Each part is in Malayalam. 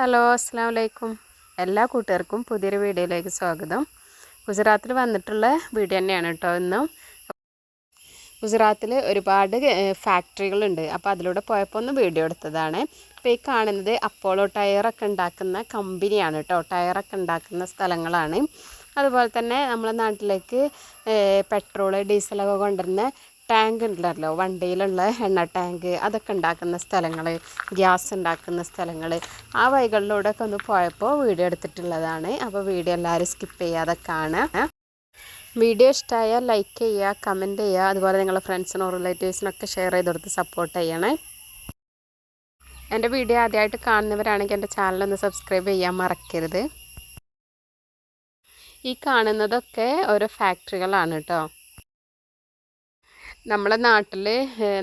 ഹലോ അസ്സാം വലൈക്കും എല്ലാ കൂട്ടുകാർക്കും പുതിയൊരു വീഡിയോയിലേക്ക് സ്വാഗതം. ഗുജറാത്തിൽ വന്നിട്ടുള്ള വീഡിയോ തന്നെയാണ് കേട്ടോ ഇന്നും. ഗുജറാത്തിൽ ഒരുപാട് ഫാക്ടറികളുണ്ട്. അപ്പോൾ അതിലൂടെ പോയപ്പോൾ ഒന്ന് വീഡിയോ എടുത്തതാണ്. അപ്പോൾ ഈ കാണുന്നത് അപ്പോളോ ടയറൊക്കെ ഉണ്ടാക്കുന്ന കമ്പനിയാണ് കേട്ടോ ടയറൊക്കെ ഉണ്ടാക്കുന്ന സ്ഥലങ്ങളാണ്. അതുപോലെ തന്നെ നമ്മളെ നാട്ടിലേക്ക് പെട്രോൾ ഡീസലൊക്കെ കൊണ്ടുവരുന്ന ടാങ്ക് ഉണ്ടല്ലോ വണ്ടിയിലുള്ള എണ്ണ ടാങ്ക് അതൊക്കെ ഉണ്ടാക്കുന്ന സ്ഥലങ്ങൾ ഗ്യാസ് ഉണ്ടാക്കുന്ന സ്ഥലങ്ങൾ ആ വഴികളിലൂടെയൊക്കെ ഒന്ന് പോയപ്പോൾ വീഡിയോ എടുത്തിട്ടുള്ളതാണ്. അപ്പോൾ വീഡിയോ എല്ലാവരും സ്കിപ്പ് ചെയ്യാതെ കാണുക. വീഡിയോ ഇഷ്ടമായാൽ ലൈക്ക് ചെയ്യുക കമന്റ് ചെയ്യുക. അതുപോലെ നിങ്ങളുടെ ഫ്രണ്ട്സിനോ റിലേറ്റീവ്സിനൊക്കെ ഷെയർ ചെയ്ത് കൊടുത്ത് സപ്പോർട്ട് ചെയ്യണേ. എന്റെ വീഡിയോ ആദ്യമായിട്ട് കാണുന്നവരാണെങ്കിൽ എന്റെ ചാനലൊന്ന് സബ്സ്ക്രൈബ് ചെയ്യാൻ മറക്കരുത്. ഈ കാണുന്നതൊക്കെ ഓരോ ഫാക്ടറികളാണ് കേട്ടോ. നമ്മളെ നാട്ടിൽ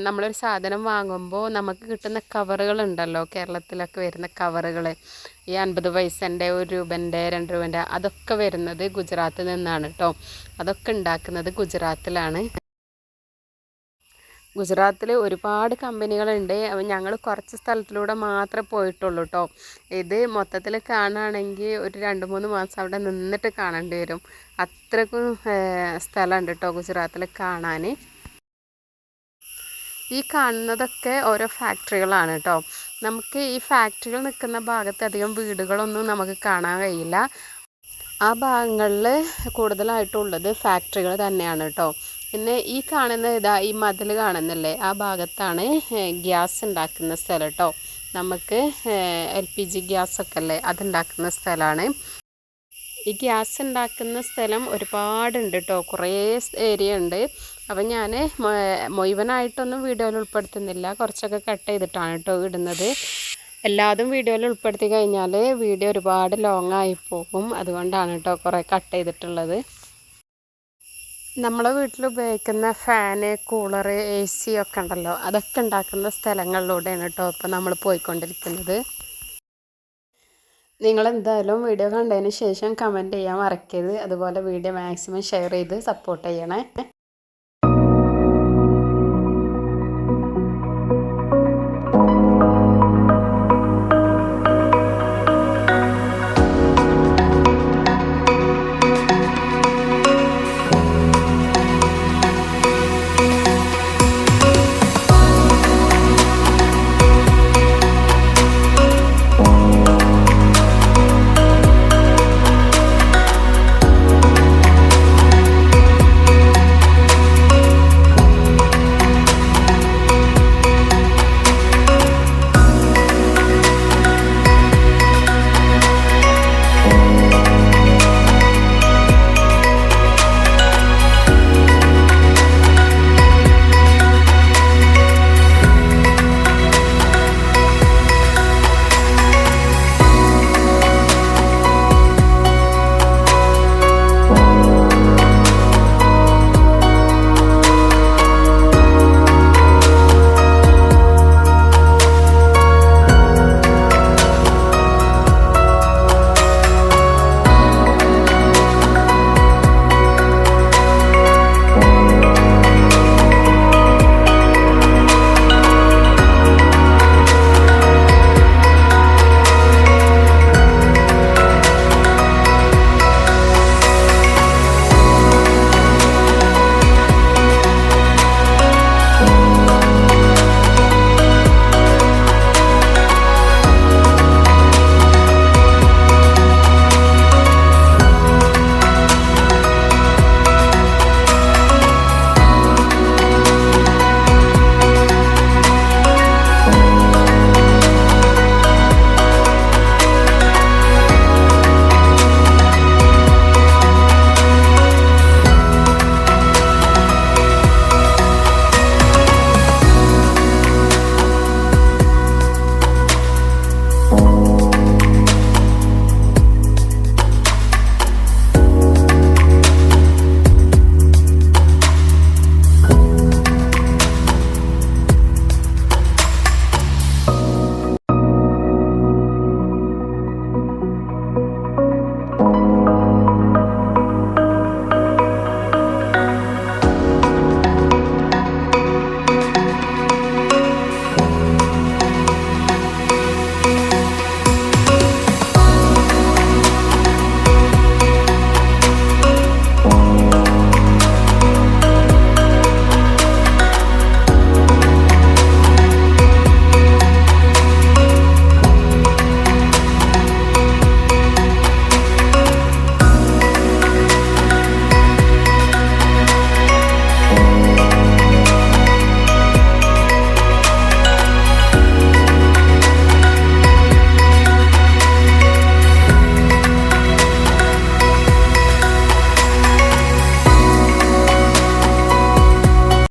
നമ്മളൊരു സാധനം വാങ്ങുമ്പോൾ നമുക്ക് കിട്ടുന്ന കവറുകൾ ഉണ്ടല്ലോ കേരളത്തിലൊക്കെ വരുന്ന കവറുകൾ ഈ അൻപത് പൈസന്റെ ഒരു രൂപന്റെ രണ്ട് രൂപന്റെ അതൊക്കെ വരുന്നത് ഗുജറാത്തിൽ നിന്നാണ് കേട്ടോ അതൊക്കെ ഉണ്ടാക്കുന്നത് ഗുജറാത്തിലാണ്. ഗുജറാത്തിൽ ഒരുപാട് കമ്പനികളുണ്ട്. ഞങ്ങൾ കുറച്ച് സ്ഥലത്തിലൂടെ മാത്രമേ പോയിട്ടുള്ളൂ കേട്ടോ ഇത് മൊത്തത്തിൽ കാണുകയാണെങ്കിൽ ഒരു രണ്ട് മൂന്ന് മാസം അവിടെ നിന്നിട്ട് കാണേണ്ടി വരും. അത്രക്കും സ്ഥലമുണ്ട് കേട്ടോ ഗുജറാത്തിൽ കാണാൻ ഈ കാണുന്നതൊക്കെ ഓരോ ഫാക്ടറികളാണ് കേട്ടോ. നമുക്ക് ഈ ഫാക്ടറികൾ നിൽക്കുന്ന ഭാഗത്ത് അധികം വീടുകളൊന്നും നമുക്ക് കാണാൻ കഴിയില്ല. ആ ഭാഗങ്ങളിൽ കൂടുതലായിട്ടുള്ളത് ഫാക്ടറികൾ തന്നെയാണ് കേട്ടോ. പിന്നെ ഈ കാണുന്ന ഇതാ ഈ മതിൽ കാണുന്നില്ലേ? ആ ഭാഗത്താണ് ഗ്യാസ് ഉണ്ടാക്കുന്ന സ്ഥലം കേട്ടോ. നമുക്ക് എൽ പി ജി ഗ്യാസൊക്കെ അല്ലേ അതുണ്ടാക്കുന്ന സ്ഥലമാണ്. ഈ ഗ്യാസ് ഉണ്ടാക്കുന്ന സ്ഥലം ഒരുപാടുണ്ട് കേട്ടോ. കുറേ ഏരിയ ഉണ്ട്. അപ്പം ഞാൻ മുഴുവനായിട്ടൊന്നും വീഡിയോയിൽ ഉൾപ്പെടുത്തുന്നില്ല. കുറച്ചൊക്കെ കട്ട് ചെയ്തിട്ടാണ് കേട്ടോ ഇടുന്നത്. എല്ലാതും വീഡിയോയിൽ ഉൾപ്പെടുത്തി കഴിഞ്ഞാൽ വീഡിയോ ഒരുപാട് ലോങ് ആയി പോകും. അതുകൊണ്ടാണ് കേട്ടോ കുറേ കട്ട് ചെയ്തിട്ടുള്ളത്. നമ്മളെ വീട്ടിൽ ഉപയോഗിക്കുന്ന ഫാന് കൂളർ എ സി ഒക്കെ ഉണ്ടല്ലോ. അതൊക്കെ ഉണ്ടാക്കുന്ന സ്ഥലങ്ങളിലൂടെയാണ് കേട്ടോ ഇപ്പോൾ നമ്മൾ പോയിക്കൊണ്ടിരിക്കുന്നത്. നിങ്ങൾ എന്തായാലും വീഡിയോ കണ്ടതിന് ശേഷം കമന്റ് ചെയ്യാൻ മറക്കരുത്. അതുപോലെ വീഡിയോ മാക്സിമം ഷെയർ ചെയ്ത് സപ്പോർട്ട് ചെയ്യണേ.